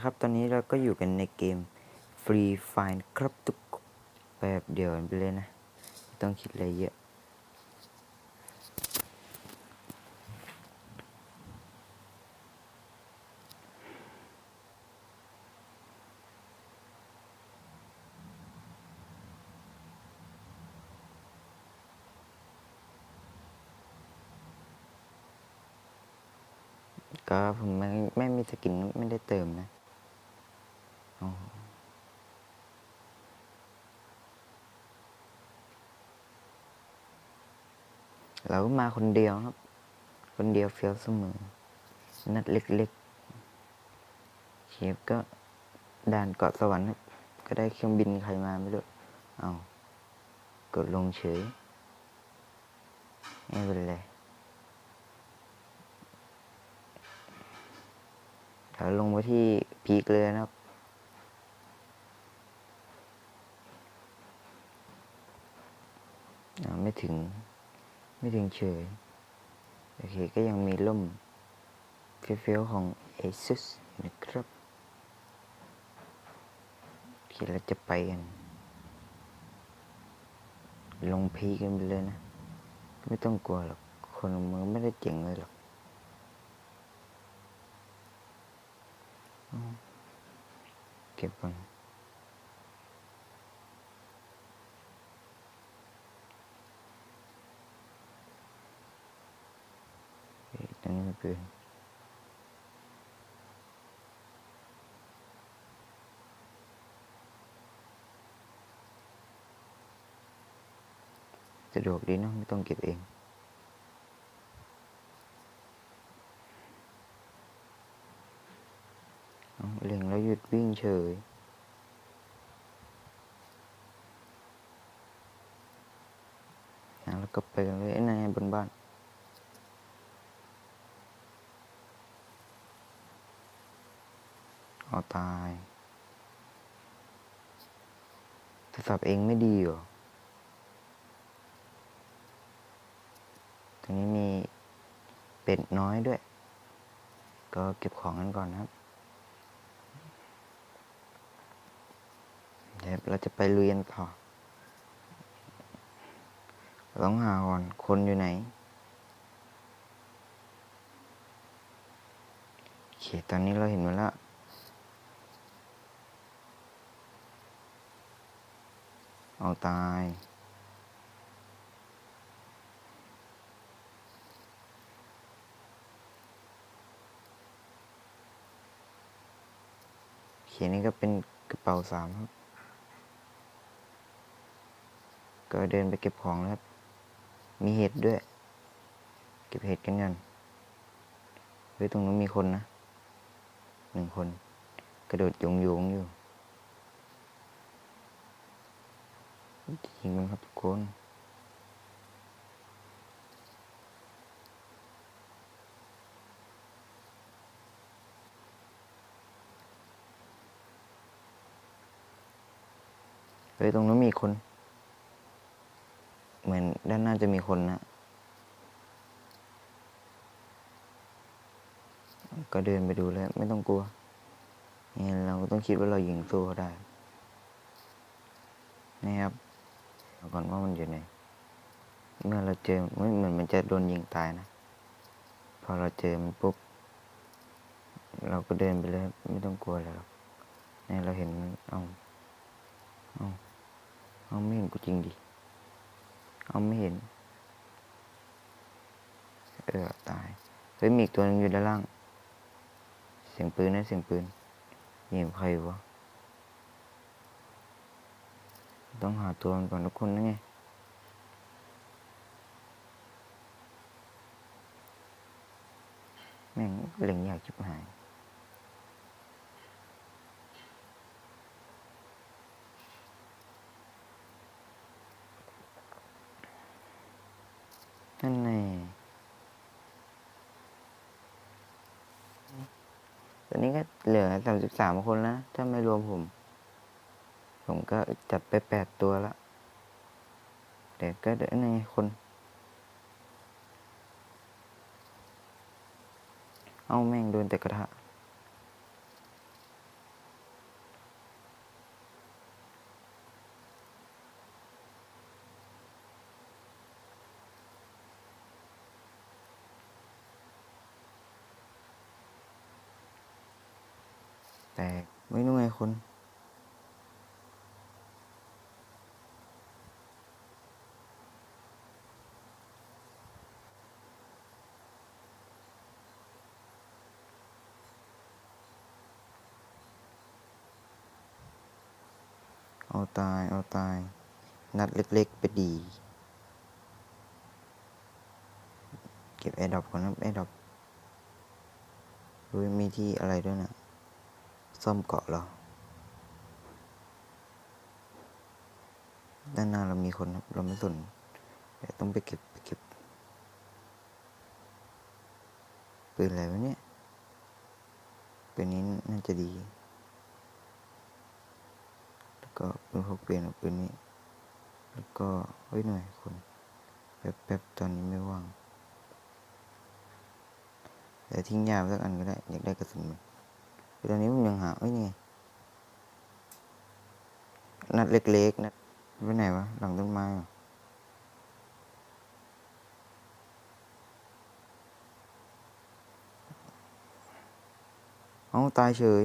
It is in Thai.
ครับตอนนี้เราก็อยู่กันในเกม Free Fire ครับทุกคนแบบเดียวกันไปเลยนะ ไม่ต้องคิดอะไรเยอะ ก็ผมไม่ไม่มีสกินไม่ได้เติมนะ เราก็มาคนเดียวครับ คนเดียวเฟี้ยวเสมอ นัดเล็กๆเชฟก็ด่านเกาะสวรรค์ครับ ก็ได้เครื่องบินใครมาไม่รู้เอากดลงเฉย ไม่เป็นไรเดี๋ยวลงมาที่พีกเลยนะครับ อ่า ไม่ถึง ไม่ถึงเฉย โอเค ก็ยังมีล่มเฟี้ยวๆของ ASUS นะครับที่เราจะไปกัน ลงพีกันไปเลยนะ ไม่ต้องกลัวหรอก คนมันไม่ได้เจ๋งเลยหรอกเก็บก่อน นี้ไม่เป็นสะดวกดีเนอะไม่ต้องเก็บเอง เล่งแล้วหยุดวิ่งเฉย แล้วก็ไปกันเลยไอ้นายบนบ้าน อาตายโทรศัพท์เองไม่ดีเหรอตรงนี้มีเป็ดน้อยด้วย ก็เก็บของกันก่อนนะครับ เดี๋ยวเราจะไปลุยกันต่อต้องหาก่อน คนอยู่ไหนโอเค ตอนนี้เราเห็นมันแล้ว เอาตายโอเคนี่ก็เป็นกระเป๋าสามครับ ก็เดินไปเก็บของแล้วครับมีเห็ดด้วย เก็บเห็ดกันกันเฮ้ยตรงนู้นมีคนนะหนึ่งคน กระโดดยงโยงอยู่ จริงกันครับทุกคนเฮ้ยตรงนู้นมีคน เหมือนด้านหน้าจะมีคนนะ ก็เดินไปดูแล้ว ไม่ต้องกลัวเนี่ยเราก็ต้องคิดว่าเรายิงสู้เขาได้นี่ครับ ก่อนว่ามันอยู่ไหน เมื่อเราเจอไม่เหมือนมันจะโดนยิงตายนะ พอเราเจอมันปุ๊บ เราก็เดินไปเลยไม่ต้องกลัวเลยหรอกนี่เราเห็นมันเอาเอาเอาไม่เห็นกูจริงดิ เอาไม่เห็น เออตาย เฮ้ยมีอีกตัวนึงอยู่ด้านล่าง เสียงปืนนะเสียงปืนยิงใครวะ ต้องหาตัวมันก่อนทุกคนนะไงแม่งเล็งอยากจิบหายนั่นแน่ตอนนี้ก็เหลือสามสิบสามคนแล้วนะถ้าไม่รวมผม ผมก็จัดไปแปดตัวละแต่ก็เดี๋ยวในคน เอาแม่งโดนแต่กระทะแต่ไม่รู้ไงคุณ เอาตาย เอาตาย นัดเล็กๆ ไปดี เก็บแอร์ดรอปก่อนนะแอร์ดรอปดูมีที่อะไรด้วยนะซ่อมเกาะเหรอ ด้านหน้าเรามีคนครับ เราไม่สนแต่ต้องไปเก็บไปเก็บปืนอะไรวะเนี่ยปืนนี้น่าจะดี แล้วก็ปืนพกเปลี่ยนปืนนี้ แล้วก็เฮ้ยหน่อยคนแป๊บแป๊บตอนนี้ไม่ว่างแต่ทิ้งยาไปสักอันก็ได้ อยากได้กระสุนมันคือตอนนี้ผมยังหาเอ้ยนี่ไงนัดเล็กๆนัดไปไหนวะ หลังต้นไม้อเอาตายเฉย